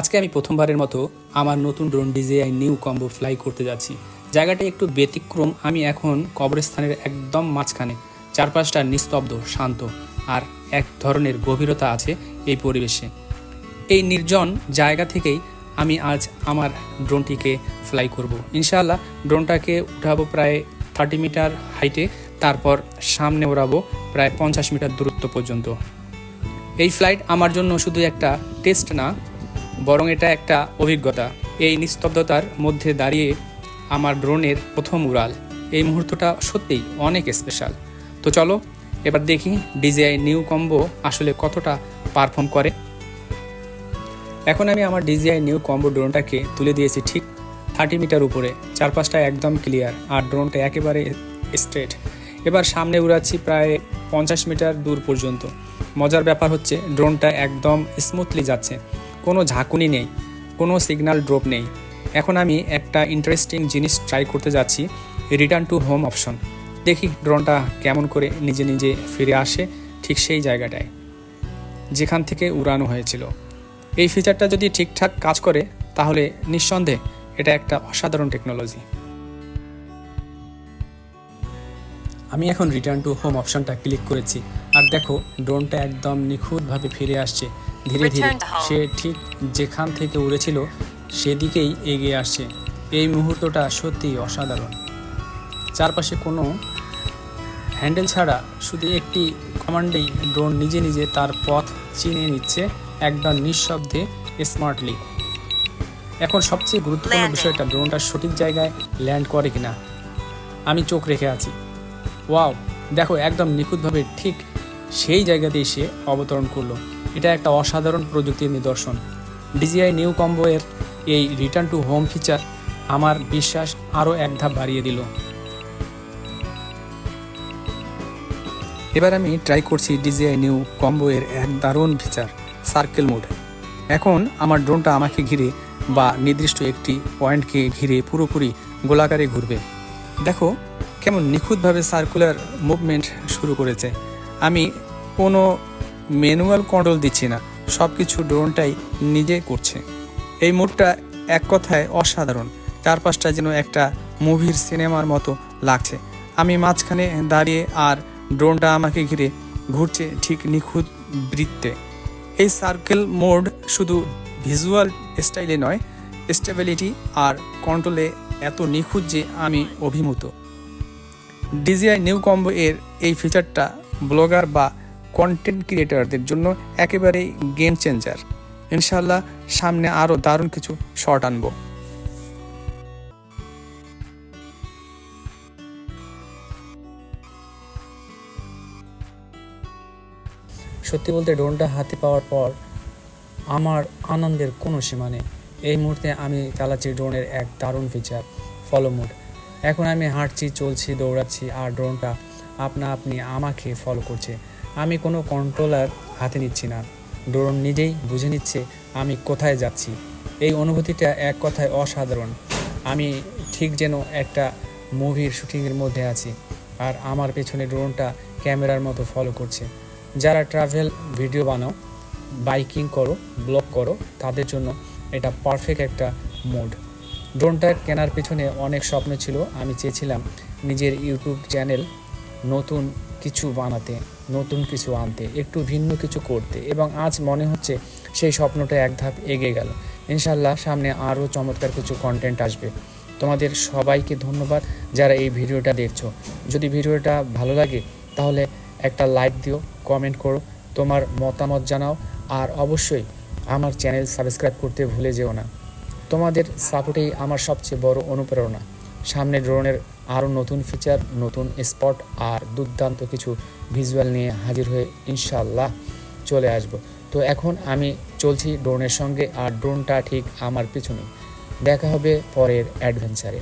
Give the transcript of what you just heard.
আজকে আমি প্রথমবারের মতো আমার নতুন drone DJI new combo fly করতে যাচ্ছি। জায়গাটা একটু ব্যতিক্রম, আমি এখন কবরস্থানের একদম মাঝখানে। চারপাশটা নিস্তব্ধ, শান্ত, আর এক ধরনের গভীরতা আছে এই পরিবেশে। এই নির্জন জায়গা থেকেই আমি আজ আমার ড্রোনটিকে ফ্লাই করব। ইনশাআল্লাহ ড্রোনটাকে উঠাবো প্রায় থার্টি মিটার হাইটে তারপর সামনে ওড়াবো প্রায় পঞ্চাশ মিটার দূরত্ব পর্যন্ত। এই ফ্লাইট আমার জন্য শুধু একটা টেস্ট না বরং এটা একটা অভিজ্ঞতা। এই নিস্তব্ধতার মধ্যে দাঁড়িয়ে আমার ড্রোনের প্রথম উড়াল। এই মুহূর্তটা সত্যিই অনেক স্পেশাল তো চলো, এবার দেখি ডিজিআই নিউ কম্বো আসলে কতটা পারফর্ম করে। এখন আমি আমার ডিজিআই নিউ কম্বো ড্রোনটাকে তুলে দিয়েছি ঠিক থার্টি মিটার উপরে। চারপাশটা একদম ক্লিয়ার আর ড্রোনটা একেবারে স্ট্রেট এবার সামনে উড়াচ্ছি প্রায় পঞ্চাশ মিটার দূর পর্যন্ত। মজার ব্যাপার হচ্ছে ড্রোনটা একদম স্মুথলি যাচ্ছে। কোনো ঝাঁকুনি নেই, কোনো সিগনাল ড্রপ নেই। এখন আমি একটা ইন্টারেস্টিং জিনিস ট্রাই করতে যাচ্ছি রিটার্ন টু হোম অপশন দেখি ড্রোনটা কেমন করে নিজে নিজে ফিরে আসে ঠিক সেই জায়গাটায়, যেখান থেকে উড়ানো হয়েছিল। এই ফিচারটা যদি ঠিকঠাক কাজ করে, তাহলে নিঃসন্দেহে এটা একটা অসাধারণ টেকনোলজি আমি এখন রিটার্ন টু হোম অপশনটা ক্লিক করেছি। আর দেখো ড্রোনটা একদম নিখুঁতভাবে ফিরে আসছে। ধীরে ধীরে. সে ঠিক যেখান থেকে উড়েছিল সেদিকেই এগিয়ে আসছে। এই মুহূর্তটা সত্যিই অসাধারণ। চারপাশে কোনো হ্যান্ডেল ছাড়া শুধু একটি কমান্ডেই ড্রোন নিজে নিজে তার পথ চিনে নিচ্ছে একদম নিঃশব্দে স্মার্টলি এখন সবচেয়ে গুরুত্বপূর্ণ বিষয়টা ড্রোনটা সঠিক জায়গায় ল্যান্ড করে কিনা। আমি চোখ রেখে আছি। ওয়াও, দেখো, একদম নিখুঁতভাবে ঠিক সেই জায়গাতে এসে অবতরণ করল। এটা একটা অসাধারণ প্রযুক্তির নিদর্শন। ডিজিআই নিউ কম্বো এর এই রিটার্ন টু হোম ফিচার আমার বিশ্বাস আরও এক ধাপ বাড়িয়ে দিল। এবার আমি ট্রাই করছি ডিজিআই নিউ কম্বো এর এক দারুণ ফিচার সার্কেল মোড এখন আমার ড্রোনটা আমাকে ঘিরে বা নির্দিষ্ট একটি পয়েন্টকে ঘিরে পুরোপুরি গোলাকারে ঘুরবে। দেখো কেমন নিখুঁতভাবে সার্কুলার মুভমেন্ট শুরু করেছে? আমি কোনো ম্যানুয়াল কন্ট্রোল দিচ্ছি না সব কিছু ড্রোনটাই নিজে করছে। এই মোডটা এক কথায় অসাধারণ, চারপাশটা যেন একটা মুভির সিনেমার মতো লাগছে। আমি মাঝখানে দাঁড়িয়ে আর ড্রোনটা আমাকে ঘিরে ঘুরছে ঠিক নিখুঁত বৃত্তে। এই সার্কেল মোড শুধু ভিজুয়াল স্টাইলে নয় স্টেবিলিটি আর কন্ট্রোলে এত নিখুঁত যে আমি অভিভূত। ডিজিআই নিউ কম্বো এর এই ফিচারটা ব্লগার বা কন্টেন্ট ক্রিয়েটারদের জন্য একেবারেই গেম চেঞ্জার ইনশাল্লাহ সামনে আরও দারুণ কিছু শর্ট আনব। সত্যি বলতে ড্রোনটা হাতে পাওয়ার পর আমার আনন্দের কোনো সীমা নেই। এই মুহূর্তে আমি চালাচ্ছি ড্রোনের এক দারুণ ফিচার ফলো মোড এখন আমি হাঁটছি, চলছি, দৌড়াচ্ছি, আর ড্রোনটা আপনা আপনি আমাকে ফলো করছে। আমি কোনো কন্ট্রোলার হাতে নিচ্ছি না। ড্রোন নিজেই বুঝে নিচ্ছে আমি কোথায় যাচ্ছি। এই অনুভূতিটা এক কথায় অসাধারণ। আমি ঠিক যেন একটা মুভির শুটিংয়ের মধ্যে আছি, আর আমার পেছনে ড্রোনটা ক্যামেরার মতো ফলো করছে। যারা ট্রাভেল ভিডিও বানাও বাইকিং করো ব্লগ করো, তাদের জন্য এটা পারফেক্ট একটা মোড ড্রোনটা কেনার পেছনে অনেক স্বপ্ন ছিল। আমি চেয়েছিলাম নিজের ইউটিউব চ্যানেল নতুন কিছু বানাতে, নতুন কিছু আনতে, একটু ভিন্ন কিছু করতে এবং আজ মনে হচ্ছে সেই স্বপ্নটা এক ধাপ এগিয়ে গেল। ইনশাল্লাহ সামনে আরও চমৎকার কিছু কন্টেন্ট আসবে। তোমাদের সবাইকে ধন্যবাদ যারা এই ভিডিওটা দেখছ। যদি ভিডিওটা ভালো লাগে তাহলে একটা লাইক দিও কমেন্ট করো, তোমার মতামত জানাও আর অবশ্যই আমার চ্যানেল সাবস্ক্রাইব করতে ভুলে যেও না। তোমাদের সাপোর্টেই আমার সবচেয়ে বড় অনুপ্রেরণা। সামনে ড্রোনের আরও নতুন ফিচার নতুন স্পট আর দুর্দান্ত কিছু ভিজুয়াল নিয়ে হাজির হয়ে ইনশাল্লাহ চলে আসব। তো এখন আমি চলছি ড্রোনের সঙ্গে আর ড্রোনটা ঠিক আমার পিছনে। দেখা হবে পরের অ্যাডভেঞ্চারে